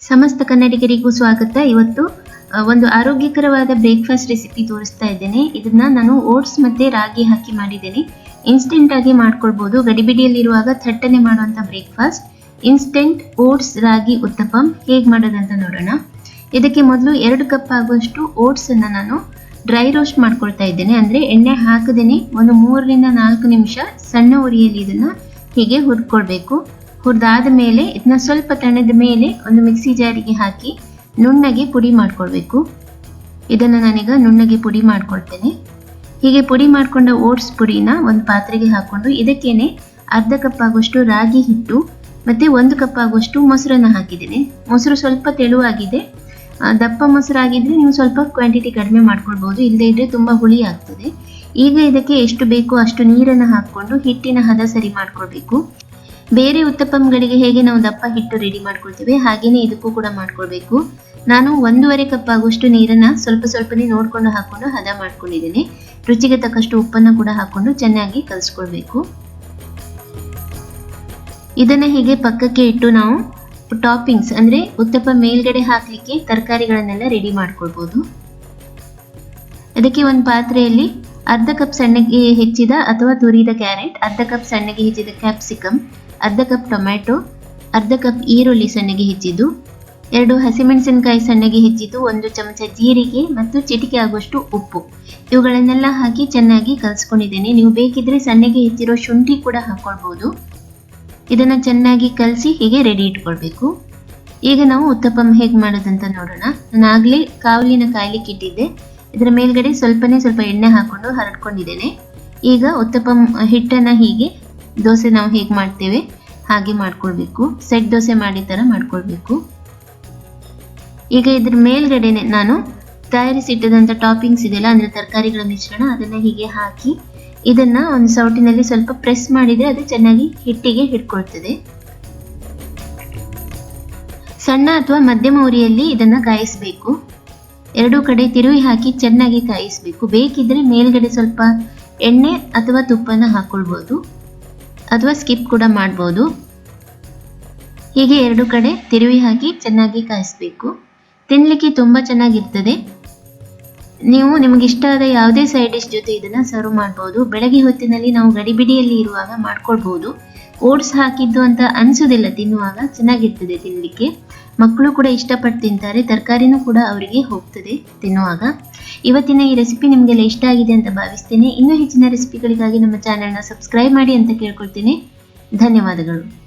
ಸಮಸ್ತ ಕನ್ನಡಿಗರಿಗೂ ಸ್ವಾಗತ. ಇವತ್ತು ಒಂದು ಆರೋಗ್ಯಕರವಾದ ಬ್ರೇಕ್ಫಾಸ್ಟ್ ರೆಸಿಪಿ ತೋರಿಸ್ತಾ ಇದ್ದೇನೆ. ಇದನ್ನ ನಾನು ಓಟ್ಸ್ ಮತ್ತೆ ರಾಗಿ ಹಾಕಿ ಮಾಡಿದ್ದೇನೆ. ಇನ್ಸ್ಟೆಂಟ್ ಆಗಿ ಮಾಡ್ಕೊಳ್ಬಹುದು ಗಡಿಬಿಡಿಯಲ್ಲಿರುವಾಗ ಥಟ್ಟನೆ ಮಾಡುವಂತ ಬ್ರೇಕ್ಫಾಸ್ಟ್ ಇನ್ಸ್ಟೆಂಟ್ ಓಟ್ಸ್ ರಾಗಿ, ಉತ್ತಪಂ ಹೇಗೆ ಮಾಡೋದಂತ ನೋಡೋಣ. ಇದಕ್ಕೆ ಮೊದಲು ಎರಡು ಕಪ್ ಆಗುವಷ್ಟು ಓಟ್ಸ್ ಅನ್ನ ನಾನು ಡ್ರೈ ರೋಸ್ಟ್ ಮಾಡ್ಕೊಳ್ತಾ ಇದ್ದೇನೆ. ಅಂದ್ರೆ ಎಣ್ಣೆ ಹಾಕದೇನೆ ಒಂದು ಮೂರರಿಂದ ನಾಲ್ಕು ನಿಮಿಷ ಸಣ್ಣ ಉರಿಯಲ್ಲಿ ಇದನ್ನ ಹೀಗೆ ಹುರ್ಕೊಳ್ಬೇಕು. ಹುರಿದಾದ ಮೇಲೆ ಇದನ್ನ ಸ್ವಲ್ಪ ತಣ್ಣದ ಮೇಲೆ ಒಂದು ಮಿಕ್ಸಿ ಜಾರಿಗೆ ಹಾಕಿ ನುಣ್ಣಗೆ ಪುಡಿ ಮಾಡ್ಕೊಳ್ಬೇಕು. ಇದನ್ನು ನಾನೀಗ ನುಣ್ಣಗೆ ಪುಡಿ ಮಾಡ್ಕೊಳ್ತೇನೆ. ಹೀಗೆ ಪುಡಿ ಮಾಡಿಕೊಂಡ ಓಟ್ಸ್ ಪುಡಿನ ಒಂದು ಪಾತ್ರೆಗೆ ಹಾಕ್ಕೊಂಡು ಇದಕ್ಕೇನೆ ಅರ್ಧ ಕಪ್ ಆಗುವಷ್ಟು ರಾಗಿ ಹಿಟ್ಟು ಮತ್ತು ಒಂದು ಕಪ್ ಆಗುವಷ್ಟು ಮೊಸರನ್ನು ಹಾಕಿದ್ದೀನಿ. ಮೊಸರು ಸ್ವಲ್ಪ ತೆಳುವಾಗಿದೆ. ದಪ್ಪ ಮೊಸರು ಆಗಿದ್ರೆ ನೀವು ಸ್ವಲ್ಪ ಕ್ವಾಂಟಿಟಿ ಕಡಿಮೆ ಮಾಡ್ಕೊಳ್ಬೋದು ಇಲ್ಲದೇ ಇದ್ದರೆ ತುಂಬ ಹುಳಿ ಆಗ್ತದೆ. ಈಗ ಇದಕ್ಕೆ ಎಷ್ಟು ಬೇಕೋ ಅಷ್ಟು ನೀರನ್ನು ಹಾಕ್ಕೊಂಡು ಹಿಟ್ಟಿನ ಹದ ಸರಿ ಮಾಡ್ಕೊಳ್ಬೇಕು. ಬೇರೆ ಉತ್ತಪ್ಪಂಗಳಿಗೆ ಹೇಗೆ ನಾವು ದಪ್ಪ ಹಿಟ್ಟು ರೆಡಿ ಮಾಡ್ಕೊಳ್ತೀವಿ, ಹಾಗೇನೆ ಇದಕ್ಕೂ ಕೂಡ ಮಾಡ್ಕೊಳ್ಬೇಕು. ನಾನು ಒಂದೂವರೆ ಕಪ್ ಆಗುವಷ್ಟು ನೀರನ್ನ ಸ್ವಲ್ಪ ಸ್ವಲ್ಪನೇ ನೋಡ್ಕೊಂಡು ಹಾಕೊಂಡು ಹದ ಮಾಡ್ಕೊಂಡಿದ್ದೀನಿ. ರುಚಿಗೆ ತಕ್ಕಷ್ಟು ಉಪ್ಪನ್ನು ಕೂಡ ಹಾಕೊಂಡು ಚೆನ್ನಾಗಿ ಕಲಿಸ್ಕೊಳ್ಬೇಕು. ಇದನ್ನ ಹೀಗೆ ಪಕ್ಕಕ್ಕೆ ಇಟ್ಟು ನಾವು ಟಾಪಿಂಗ್ಸ್ ಅಂದ್ರೆ ಉತ್ತಪ್ಪ ಮೇಲ್ಗಡೆ ಹಾಕ್ಲಿಕ್ಕೆ ತರಕಾರಿಗಳನ್ನೆಲ್ಲ ರೆಡಿ ಮಾಡ್ಕೊಳ್ಬಹುದು ಅದಕ್ಕೆ ಒಂದು ಪಾತ್ರೆಯಲ್ಲಿ ಅರ್ಧ ಕಪ್ ಸಣ್ಣಗೆ ಹೆಚ್ಚಿದ ಅಥವಾ ತುರಿದ ಕ್ಯಾರೆಟ್ ಅರ್ಧ ಕಪ್ ಸಣ್ಣಗೆ ಹೆಚ್ಚಿದ ಕ್ಯಾಪ್ಸಿಕಮ್ ಅರ್ಧ ಕಪ್ ಟೊಮ್ಯಾಟೊ ಅರ್ಧ ಕಪ್ ಈರುಳ್ಳಿ ಸಣ್ಣಗೆ ಹೆಚ್ಚಿದ್ದು, ಎರಡು ಹಸಿಮೆಣಸಿನಕಾಯಿ ಸಣ್ಣಗೆ ಹೆಚ್ಚಿದ್ದು, ಒಂದು ಚಮಚ ಜೀರಿಗೆ ಮತ್ತು ಚಿಟಿಕೆ ಆಗುವಷ್ಟು ಉಪ್ಪು. ಇವುಗಳನ್ನೆಲ್ಲ ಹಾಕಿ ಚೆನ್ನಾಗಿ ಕಲಿಸ್ಕೊಂಡಿದ್ದೇನೆ. ನೀವು ಬೇಕಿದ್ರೆ ಸಣ್ಣಗೆ ಹೆಚ್ಚಿರೋ ಶುಂಠಿ ಕೂಡ ಹಾಕ್ಕೊಳ್ಬೋದು ಇದನ್ನು ಚೆನ್ನಾಗಿ ಕಲಸಿ ಹೀಗೆ ರೆಡಿ ಇಟ್ಕೊಳ್ಬೇಕು. ಈಗ ನಾವು ಉತ್ತಪ್ಪಂ ಹೇಗೆ ಮಾಡೋದಂತ ನೋಡೋಣ. ನಾನು ಆಗಲೇ ಕಾವಲಿನ ಕಾಯಿಲೆ ಇಟ್ಟಿದ್ದೆ ಇದರ ಮೇಲ್ಗಡೆ ಸ್ವಲ್ಪನೇ ಸ್ವಲ್ಪ ಎಣ್ಣೆ ಹಾಕೊಂಡು ಹರಡ್ಕೊಂಡಿದ್ದೇನೆ. ಈಗ ಉತ್ತಪ್ಪಂ ಹಿಟ್ಟನ್ನು ಹೀಗೆ ದೋಸೆ ನಾವು ಹೇಗೆ ಮಾಡ್ತೇವೆ. ಹಾಗೆ ಮಾಡ್ಕೊಳ್ಬೇಕು. ಸೆಟ್ ದೋಸೆ ಮಾಡಿ ಥರ ಮಾಡ್ಕೊಳ್ಬೇಕು. ಈಗ ಇದ್ರ ಮೇಲ್ಗಡೆನೆ ನಾನು ತಯಾರಿಸಿಟ್ಟದಂಥ ಟಾಪಿಂಗ್ಸ್ ಇದೆಯಲ್ಲ, ಅಂದರೆ ತರಕಾರಿಗಳ ಮಿಶ್ರಣ ಅದನ್ನು ಹೀಗೆ ಹಾಕಿ ಇದನ್ನು ಒಂದು ಸೌಟಿನಲ್ಲಿ ಸ್ವಲ್ಪ ಪ್ರೆಸ್ ಮಾಡಿದರೆ ಅದು ಚೆನ್ನಾಗಿ ಹಿಟ್ಟಿಗೆ ಹಿಡ್ಕೊಳ್ತದೆ. ಸಣ್ಣ ಅಥವಾ ಮಧ್ಯಮ ಉರಿಯಲ್ಲಿ ಇದನ್ನು ಕಾಯಿಸಬೇಕು. ಎರಡೂ ಕಡೆ ತಿರುವಿ ಹಾಕಿ ಚೆನ್ನಾಗಿ ಕಾಯಿಸಬೇಕು. ಬೇಕಿದ್ರೆ ಮೇಲ್ಗಡೆ ಸ್ವಲ್ಪ ಎಣ್ಣೆ ಅಥವಾ ತುಪ್ಪನ ಹಾಕೊಳ್ಬಹುದು ಅಥವಾ ಸ್ಕಿಪ್ ಕೂಡ ಮಾಡ್ಬೋದು. ಹೀಗೆ ಎರಡು ಕಡೆ ತಿರುವಿ ಹಾಕಿ ಚೆನ್ನಾಗಿ ಕಾಯಿಸಬೇಕು. ತಿನ್ನಲಿಕ್ಕೆ ತುಂಬ ಚೆನ್ನಾಗಿರ್ತದೆ. ನೀವು ನಿಮಗೆ ಇಷ್ಟ ಆದ ಯಾವುದೇ ಸೈಡ್ ಡಿಶ್ ಜೊತೆ ಇದನ್ನ ಸರ್ವ್ ಮಾಡ್ಬೋದು. ಬೆಳಗ್ಗೆ ಹೊತ್ತಿನಲ್ಲಿ ನಾವು ಗಡಿಬಿಡಿಯಲ್ಲಿ ಇರುವಾಗ ಮಾಡ್ಕೊಳ್ಬೋದು. ಓಟ್ಸ್ ಹಾಕಿದ್ದು ಅಂತ ಅನಿಸೋದಿಲ್ಲ ತಿನ್ನುವಾಗ ಚೆನ್ನಾಗಿರ್ತದೆ ತಿನ್ಲಿಕ್ಕೆ. ಮಕ್ಕಳು ಕೂಡ ಇಷ್ಟಪಟ್ಟು ತಿಂತಾರೆ, ತರಕಾರಿನೂ ಕೂಡ ಅವರಿಗೆ ಹೋಗ್ತದೆ ತಿನ್ನುವಾಗ. ಇವತ್ತಿನ ಈ ರೆಸಿಪಿ ನಿಮಗೆಲ್ಲ ಇಷ್ಟ ಆಗಿದೆ ಅಂತ ಭಾವಿಸ್ತೇನೆ. ಇನ್ನೂ ಹೆಚ್ಚಿನ ರೆಸಿಪಿಗಳಿಗಾಗಿ ನಮ್ಮ ಚಾನೆಲ್ನ ಸಬ್ಸ್ಕ್ರೈಬ್ ಮಾಡಿ ಅಂತ ಕೇಳ್ಕೊಳ್ತೀನಿ. ಧನ್ಯವಾದಗಳು.